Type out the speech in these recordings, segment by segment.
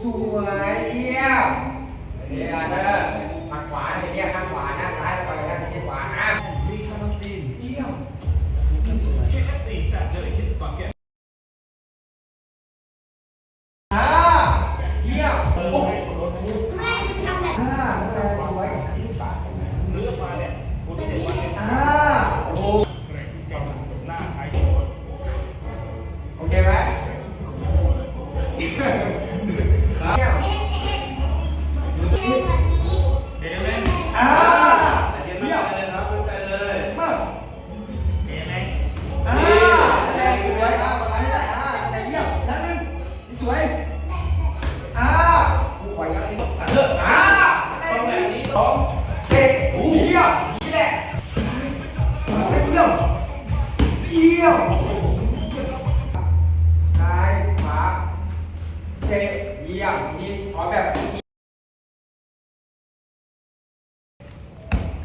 สวยเยี่ยมเดี๋ยวเธอข้างขวาเห็นเนี่ยข้างขวานะซ้ายสบายนะเห็นที่ขวานะมีคาร์บินเยี่ยมแค่สี่แสนเลยที่ปากแกอ่าเยี่ยมโอ้ยรถทุกไม่ทำแบบอ่าแรงสวยเลือกมาเนี่ยคุณเห็นว่าอ่าโอ้โอเคไหม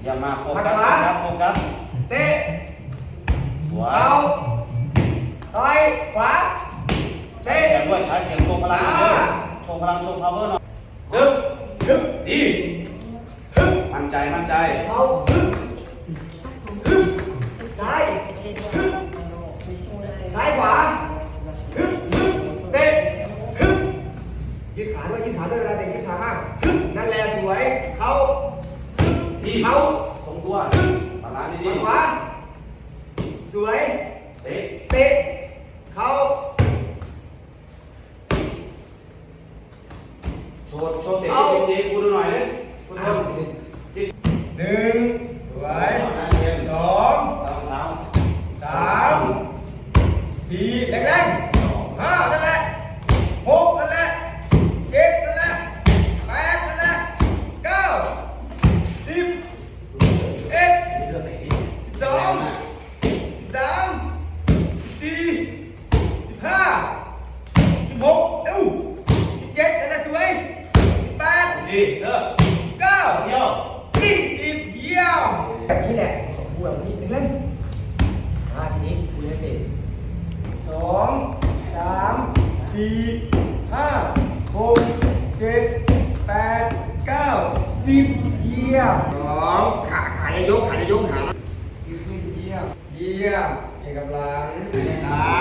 อย่ามาโฟกัสนะครับโฟกัสเตะหัวเอาซ้ายขวาเตะเสียงด้วยใช้เสียงโชว์พลังหน่อยเลยโชว์พลังโชว์พาวเวอร์หน่อยดึงดึงดีฮึบมั่นใจมั่นใจเอาฮึบฮึบซ้ายฮึบซ้ายขวาฮึบฮึบเตะฮึบยืดขาด้วยยืดขาด้วยเวลาเตะยืดขามากฮึบนั่นแหละสวย เขาฮึบ ดีเขาตรงตัวบาลานซ์ดีขวาสวยๆเตะ เตะ เขาโชว์โชว์เตะที่สิบทีกูดูหน่อยดิคุณเอา คนที่ หนึ่งสวย นะเยี่ยม สอง ตามเท้า สามสี่แรงๆห้านั่นแหละหกนั่นแหละเจ็ดนั่นแหละแปดนั่นแหละเก้าสิบเอ็ด เลือกเตะดิ สิบสองสิบสามสิบสี่สิบห้าสิบหกเอ้าสิบเจ็ดนั่นแหละสวยสิบแปด ดีเลิก เก้า เดี่ยว ยี่สิบเยี่ยม แบบนี้แหละพูดแบบนี้เป็นเล่นอ่าทีนี้คุยให้เด็กสองสามสี่ห้าหกเจ็ดแปดเก้าสิบเยี่ยมสองขาขาจะยกขาจะยกขายืดขึ้นเยี่ยมเยี่ยมเก่งกำลังสามสวย